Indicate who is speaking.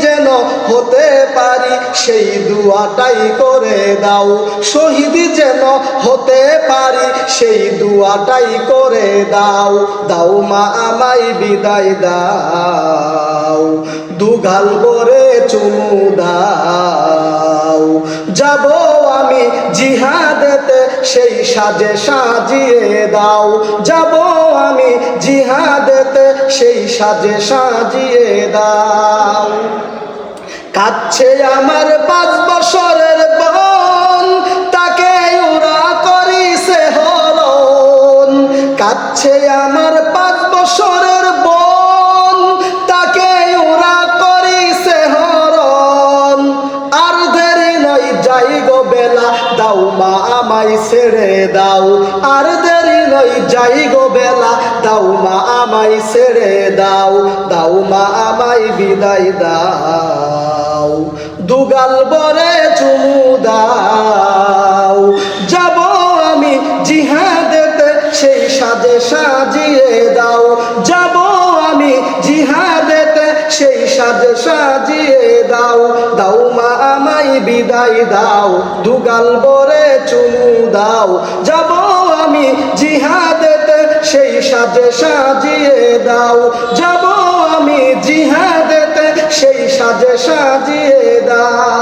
Speaker 1: যেন হতে পারি, সেই দুয়াটাই করে দাও। শহীদ যেন হতে পারি, সেই দুয়াটাই করে দাও। দাও মা আমায় বিদায় দাও। দুঘাল করে চুমু দাও। যাব আমি জিহাদেতে, সেই সাজে সাজিয়ে দাও। যাব আমি জিহাদ সেই সাজে সাজিয়ে দাও। কাচ্ছে আমার পাঁচ বছরের বোন, তাকে ওরা করিছে হরণ কাচ্ছে আমার পাঁচ বছরের বন, তাকে ওরা করিছে হরণ আর দেরি নয় যাই গো বেলা, দাও মা, আমায় ছেড়ে দাও। আর দেরি নয় যাই গো বেলা, দাও মা আমায় ছেড়ে দাও দাও মা আমায় বিদায় দাও। দুগাল বরে চুমু দাও। যাব আমি জিহাদেতে, সেই সাজে সাজিয়ে দাও। যাব আমি জিহাদেতে, সেই সাজে সাজিয়ে দাও। দাও মা আমায় বিদায় দাও। দুগাল বরে চুমু দাও। সাজে সাজিয়ে দাও। যাব আমি জিহাদেতে সেই সাজে সাজিয়ে দাও।